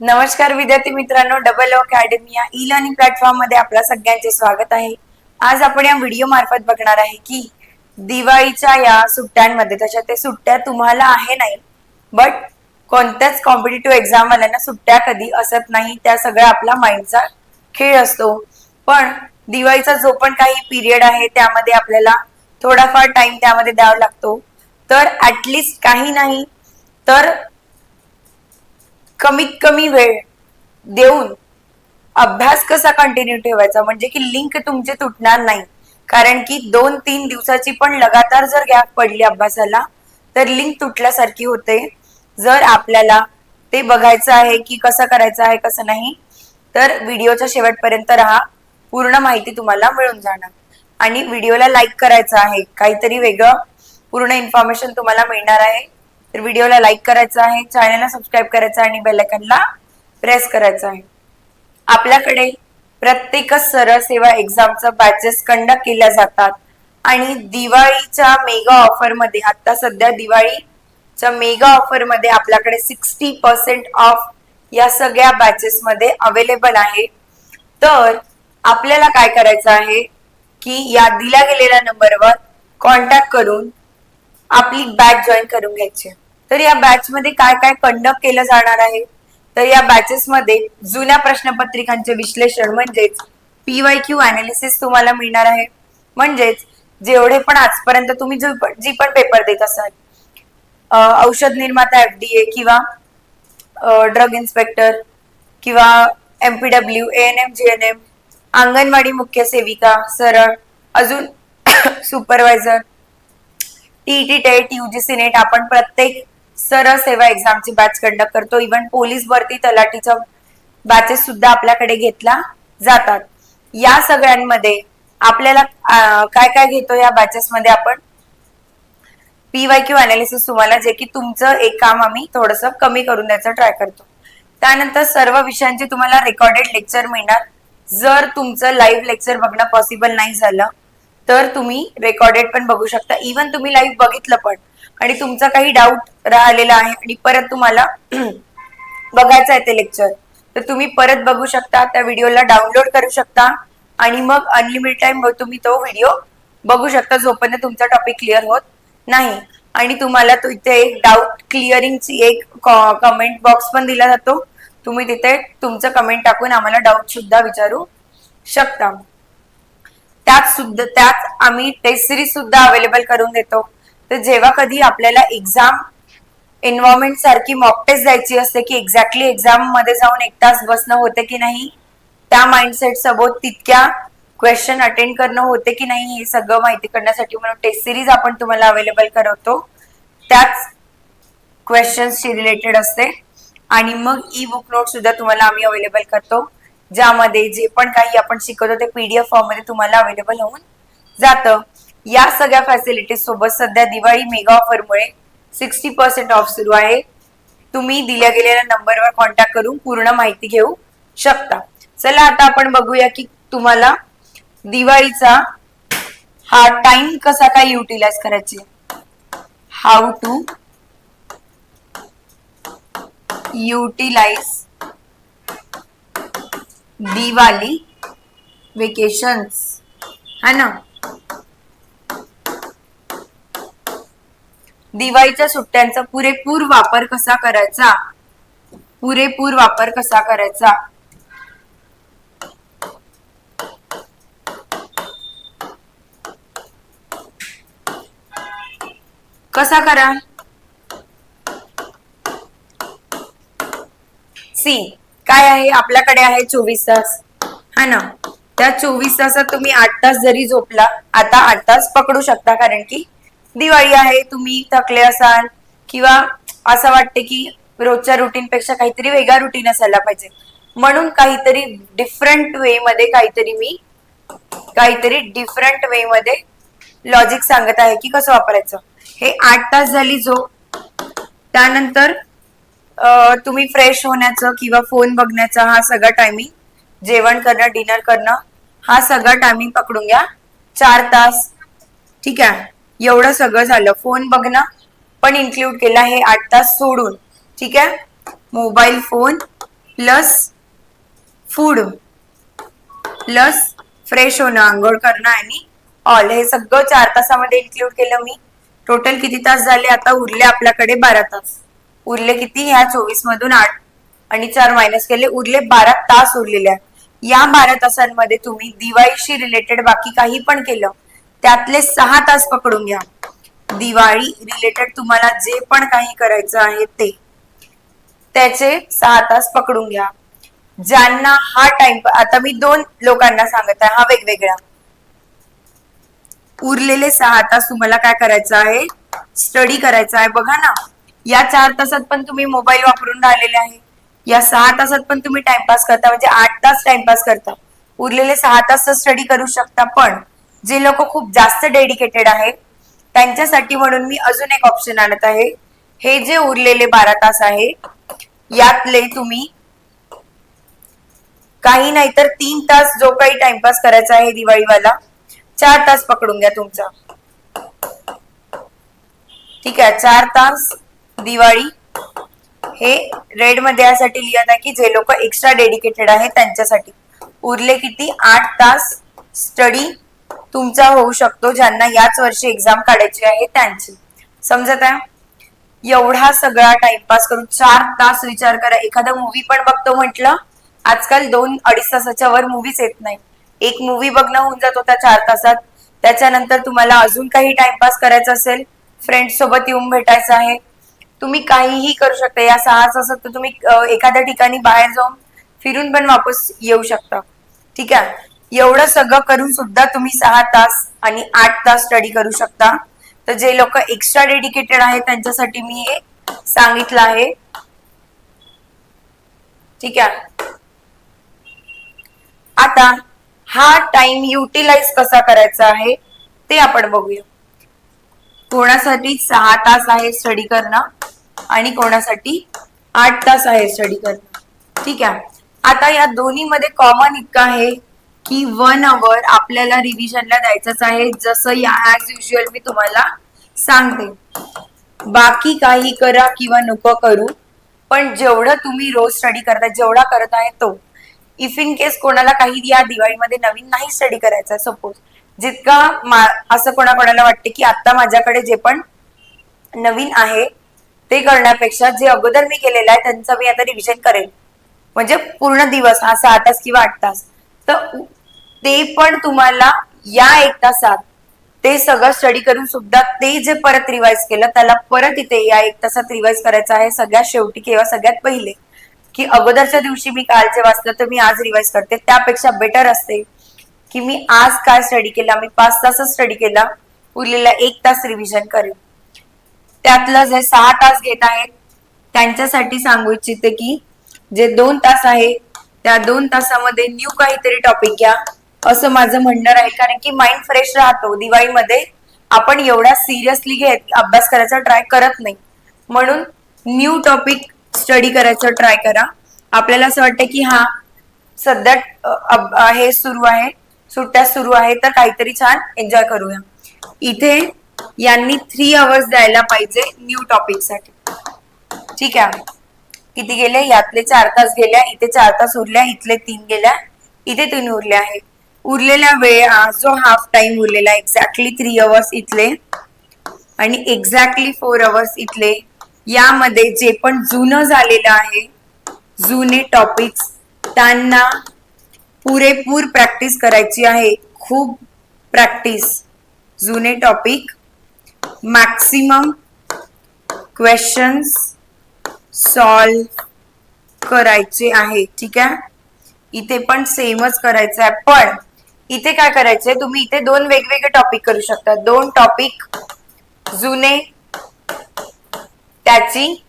नमस्कार विद्यार्थी मित्रांनो डबल अकॅडमी या ई लर्निंग प्लॅटफॉर्ममध्ये आपल्या सगळ्यांचे स्वागत आहे. आज आपण या व्हिडिओ मार्फत बघणार आहे की दिवाळीच्या या सुट्ट्यांमध्ये तशा ते सुट्ट्या तुम्हाला आहे नाही बट कोणत्याच कॉम्पिटेटिव्ह एक्झाम वाल्यांना सुट्ट्या कधी असत नाही त्या सगळ्या आपला माइंडचा खेळ असतो. पण दिवाळीचा जो पण काही पिरियड आहे त्यामध्ये आपल्याला थोडाफार टाइम त्यामध्ये द्यावा लागतो. तर ऍटलिस्ट काही नाही तर कमीत कमी वेळ देऊन अभ्यास कसा कंटिन्यू ठेवायचा? म्हणजे की लिंक तुमचे तुटणार नाही. कारण की दोन तीन दिवसाची पण लगातार जर गॅप पडली अभ्यासाला तर लिंक तुटल्यासारखी होते. जर आपल्याला ते बघायचं आहे की कसं करायचं आहे कसं नाही तर व्हिडिओच्या शेवटपर्यंत राहा. पूर्ण माहिती तुम्हाला मिळून जाणार. आणि व्हिडिओला लाईक करायचं आहे काहीतरी वेगळं पूर्ण इन्फॉर्मेशन तुम्हाला मिळणार आहे. तर व्हिडिओला लाईक करायचा आहे चॅनलला सबस्क्राईब करायचं आहे आणि बेलायकनला प्रेस करायचं आहे. आपल्याकडे प्रत्येकच सरळ सेवा एक्झामचं बॅचेस कंडक्ट केल्या जातात. आणि दिवाळीच्या मेगा ऑफरमध्ये आता सध्या दिवाळीच्या मेगा ऑफरमध्ये आपल्याकडे सिक्स्टी पर्सेंट ऑफ या सगळ्या बॅचेस मध्ये अवेलेबल आहे. तर आपल्याला काय करायचं आहे की या दिल्या गेलेल्या नंबरवर कॉन्टॅक्ट करून आपली बॅच जॉईन करून घ्यायची. तर या बॅच मध्ये काय काय कंडक्ट केलं जाणार आहे? तर या बॅचेस मध्ये जुन्या प्रश्नपत्रिकांचे विश्लेषण म्हणजेच पीवाय क्यू अनालिसिस तुम्हाला मिळणार आहे. म्हणजेच जेवढे पण आजपर्यंत तुम्ही जी पण पेपर देत असाल औषध निर्माता एफडीए किंवा ड्रग इन्स्पेक्टर किंवा MPW N M G N M anganwadi मुख्य सेविका सरळ अजून supervisor TT TET UGC NET आपण प्रत्येक सरळ सेवा एक्झामची बॅच कंडक्ट करतो. इव्हन पोलीस भरती तलाठीच्या बॅचेस सुद्धा आपल्याकडे घेतला जातात. या सगळ्यांमध्ये आपल्याला काय काय घेतो या बॅचेस मध्ये आपण? पीवाय क्यू अनालिसिस तुम्हाला जे की तुमचं एक काम आम्ही थोडस कमी करून द्यायचं ट्राय करतो. त्यानंतर सर्व विषयांचे तुम्हाला रेकॉर्डेड लेक्चर मिळणार. जर तुमचं लाईव्ह लेक्चर बघणं पॉसिबल नाही झालं तर तुम्ही रेकॉर्डेड पण बघू शकता. इवन तुम्ही लाईव्ह बघितलं पण. आणि तुमचा काही डाऊट राहिलेला आहे आणि परत तुम्हाला बघायचं आहे ते लेक्चर तर तुम्ही परत बघू शकता त्या व्हिडिओला डाउनलोड करू शकता. आणि मग अनलिमिटेड टाइम तुम्ही तो व्हिडिओ बघू शकता जोपर्यंत तुमचा टॉपिक क्लिअर होत नाही. आणि तुम्हाला तो इथे एक डाऊट क्लिअरिंगची एक कमेंट बॉक्स पण दिला जातो. तुम्ही तिथे तुमचं कमेंट टाकून आम्हाला डाऊट सुद्धा विचारू शकता. त्यात सुद्धा त्यात आम्ही टेस्ट सिरीज सुद्धा अवेलेबल करून देतो. तर जेव्हा कधी आपल्याला एक्झाम एन्व्हायरमेंट सारखी मॉक टेस्ट द्यायची असते की एक्झॅक्टली एक्झाममध्ये जाऊन एक तास बसणं होते की नाही त्या माइंडसेट सोबत तितक्या क्वेश्चन अटेंड करणं होते की नाही हे सगळं माहिती करण्यासाठी म्हणून टेस्ट सिरीज आपण तुम्हाला अवेलेबल करवतो. त्याच क्वेश्चन्सशी रिलेटेड असते. आणि मग ई बुक नोट सुद्धा तुम्हाला आम्ही अवेलेबल करतो. ज्यामध्ये जे पण काही आपण शिकवतो ते पीडीएफ फॉर्ममध्ये तुम्हाला अवेलेबल होऊन जातं. या सगळ्या फॅसिलिटीज सोबत सध्या दिवाळी मेगा ऑफरमुळे सिक्स्टी पर्सेंट ऑफ सुरू आहे. तुम्ही दिल्या गेलेल्या नंबरवर कॉन्टॅक्ट करून पूर्ण माहिती घेऊ शकता. चला आता आपण बघूया की तुम्हाला दिवाळीचा हा टाइम कसा काय युटिलाइज करायचे? How to utilize Diwali vacations है ना? दिवाळीच्या सुट्ट्यांचा पुरेपूर वापर कसा करायचा? पुरेपूर वापर कसा करायचा? कसा करा? सी. काय आहे? आपल्याकडे आहे चोवीस तास. हा ना? त्या चोवीस तासात तुम्ही आठ तास जरी झोपला आता आठ तास पकडू शकता कारण की दिवाळी आहे तुम्ही थकले असाल किंवा असं वाटते की रोजच्या रुटीन पेक्षा काहीतरी वेगळा रुटीन असायला पाहिजे. म्हणून काहीतरी डिफरंट वे मध्ये काहीतरी मी काहीतरी डिफरंट वे मध्ये लॉजिक सांगत आहे की कसं वापरायचं. हे आठ तास झाली झोप. त्यानंतर तुम्ही फ्रेश होण्याचं किंवा फोन बघण्याचा हा सगळा टायमिंग जेवण करणं डिनर करणं हा सगळा टायमिंग पकडून घ्या. चार तास. ठीक आहे? एवढं सगळं झालं. फोन बघणं पण इन्क्लूड केला हे आठ तास सोडून. ठीक आहे? Mobile phone plus food plus fresh होणं आंघोळ करणं आणि ऑल हे सगळं चार तासामध्ये इन्क्लूड केलं मी. टोटल किती तास झाले? आता उरले आपल्याकडे बारा तास. उरले किती? ह्या चोवीस मधून आठ आणि चार मायनस केले. उरले बारा तास उरलेले आहेत. या बारा तासांमध्ये तुम्ही दिवाळीशी रिलेटेड बाकी काही पण केलं त्यातले सहा तास पकडून घ्या. दिवाळी रिलेटेड तुम्हाला जे पण काही करायचं आहे ते. त्याचे सहा तास पकडून घ्या. ज्यांना हा टाइम आता मी दोन लोकांना सांगत आहे हा वेगवेगळा. उरलेले सहा तास तुम्हाला काय करायचं आहे? स्टडी करायचा आहे. बघा ना. या चार तासात पण तुम्ही मोबाईल वापरून राहिलेले आहे. या सहा तासात पण तुम्ही टाइमपास करता म्हणजे आठ तास टाइमपास करता. उरलेले सहा तास स्टडी करू शकता पण जे लोक खूप जास्त डेडिकेटेड आहेत त्यांच्यासाठी म्हणून मी अजून एक ऑप्शन आणत आहे. हे जे उरलेले बारा तास आहे यातले तुम्ही काही नाही तर तीन तास जो काही टाइमपास करायचा आहे दिवाळीवाला चार तास पकडून घ्या तुमचा. ठीक आहे चार तास दिवाळी हे रेडमध्ये यासाठी लिहित आहे की जे लोक एक्स्ट्रा डेडिकेटेड आहे त्यांच्यासाठी. उरले किती? आठ तास स्टडी तुमचा होऊ शकतो ज्यांना याच वर्षी एक्झाम काढायची आहे त्यांची. समजत आहे? एवढा सगळा टाइमपास करून चार तास विचार करा. एखादा मूवी पण बघतो म्हटलं आजकाल दोन अडीच तासाच्या वर मूवीच येत नाही. एक मूवी बघणं होऊन जातो त्या चार तासात. त्याच्यानंतर तुम्हाला अजून काही टाइमपास करायचा असेल फ्रेंड सोबत येऊन भेटायचं आहे. तुम्ही काहीही करू शकता. या सहा तासात तर तुम्ही एखाद्या ठिकाणी बाहेर जाऊन फिरून पण वापस येऊ शकता. ठीक आहे? एवढं सगळं करून सुद्धा तुम्ही सहा तास आणि आठ तास स्टडी करू शकता. तर जे लोक एक्स्ट्रा डेडिकेटेड आहेत त्यांच्यासाठी मी हे सांगितलं आहे. ठीक आहे? आता हा टाइम युटिलाइज कसा करायचा आहे ते आपण बघूया. कोणासाठी सहा तास आहे स्टडी करणं आणि कोणासाठी आठ तास आहे स्टडी करणं. ठीक आहे? आता या दोन्ही मध्ये कॉमन इतकं आहे की वन अवर आपल्याला रिव्हिजनला द्यायचंच आहे. जसं या ॲज युजल मी तुम्हाला सांगते. बाकी काही करा किंवा नको करू पण जेवढं तुम्ही रोज स्टडी करता जेवढा करत आहे तो. इफ इन केस कोणाला काही या दिवाळीमध्ये नवीन नाही स्टडी करायचा सपोज जितका असं कोणाकोणाला वाटते की आता माझ्याकडे जे पण नवीन आहे ते करण्यापेक्षा जे अगोदर मी केलेलं आहे त्यांचं मी आता रिव्हिजन करेन. म्हणजे पूर्ण दिवस हा सहा तास किंवा आठ तास. तर ते पण तुम्हाला या एक तासात ते सगळं स्टडी करून सुद्धा ते जे परत रिवाइज केलं त्याला परत इथे या एक तासात रिवाइज करायचं आहे सगळ्यात शेवटी किंवा सगळ्यात पहिले. की अगोदरच्या दिवशी मी काल जे वाचलं तर मी आज रिवाइज करते. त्यापेक्षा बेटर असते. की मी आज काय स्टडी केला? मी पाच तास स्टडी केला. उरलेला एक तास रिव्हिजन करेन. त्यातलं जे सहा तास घेत आहेत त्यांच्यासाठी सांगू इच्छिते की जे दोन तास आहे त्या दोन तासामध्ये न्यू काहीतरी टॉपिक घ्या. असं माझं म्हणणं राहील. कारण की माइंड फ्रेश राहतो. दिवाळीमध्ये आपण एवढा सिरियसली घेत अभ्यास करायचा ट्राय करत नाही. म्हणून न्यू टॉपिक स्टडी करायचं ट्राय करा. आपल्याला असं वाटतं की हा सध्या हे सुरू आहे. सुट्ट्या सुरू आहे तर काहीतरी छान एन्जॉय करूया. इथे यांनी थ्री आवर्स द्यायला पाहिजे न्यू टॉपिकसाठी. ठीक आहे? किती गेले? यातले चार तास गेल्या इथे चार तास उरल्या इथले तीन गेल्या इथे तीन उरले आहे. उरलेला वेळ हा जो हाफ टाइम उरलेला एक्झॅक्टली थ्री अवर्स इथले आणि एक्झॅक्टली फोर अवर्स इथले यामध्ये जे पण जुनं झालेलं आहे जुने टॉपिक्स त्यांना पुरेपूर प्रॅक्टिस करायची आहे. खूप प्रॅक्टिस जुने टॉपिक मॅक्सिमम क्वेश्चन्स सॉल्व करायचे आहे. ठीक आहे? इथे पण सेमच करायचं आहे पण इथे काय करायचंय? तुम्ही इथे दोन वेगवेगळे टॉपिक करू शकता. दोन टॉपिक जुने त्याची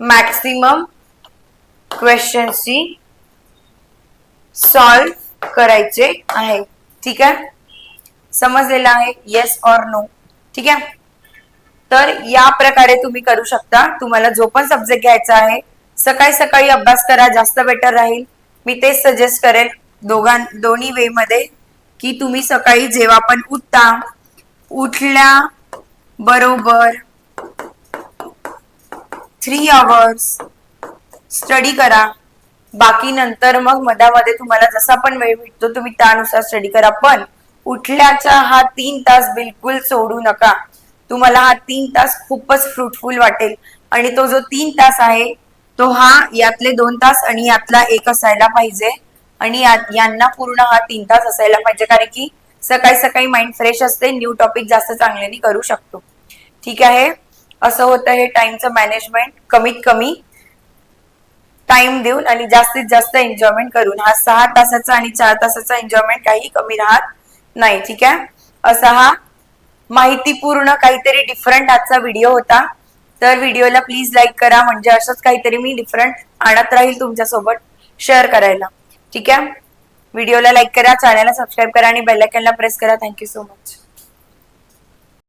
मॅक्सिमम क्वेश्चन्सची सॉल्व करायचे आहे. ठीक आहे? समजलेलं आहे? येस ऑर नो ठीक आहे? तर या प्रकारे तुम्ही करू शकता. तुम्हाला जो पण सब्जेक्ट घ्यायचा आहे सकाळी सकाळी अभ्यास करा जास्त बेटर राहील. मी तेच सजेस्ट करेल दोघां दोन्ही वे मध्ये की तुम्ही सकाळी जेव्हा पण उठता उठल्या बरोबर थ्री आवर्स स्टडी करा. बाकी नंतर मग मधामध्ये तुम्हाला जसा पण वेळ भेटतो तुम्ही त्यानुसार स्टडी करा. पण उठल्याचा हा तीन तास बिलकुल सोडू नका. तुम्हाला हा तीन तास खूपच फ्रुटफुल वाटेल. आणि तो जो तीन तास आहे तो हा यातले दोन तास आणि यातला एक असायला पाहिजे. आणि यांना पूर्ण हा तीन तास असायला पाहिजे. कारण की सकाळी सकाळी माइंड फ्रेश असते न्यू टॉपिक जास्त चांगल्याने करू शकतो. ठीक आहे? असं होतं हे टाइमचं मॅनेजमेंट कमीत कमी टाइम देऊन आणि जास्तीत जास्त एन्जॉयमेंट करून. हा सहा तासाचा आणि चार तासाचा एन्जॉयमेंट काही कमी राहत नाही ठीक आहे? असा हा माहितीपूर्ण काहीतरी डिफरंट आजचा व्हिडिओ होता. तर व्हिडिओला प्लीज लाईक करा. म्हणजे असंच काहीतरी मी डिफरंट आणत राहील तुमच्यासोबत शेअर करायला. ठीक आहे? व्हिडिओला लाईक करा चॅनलला सबस्क्राईब करा आणि बेल आयकॉनला प्रेस करा. Thank you so much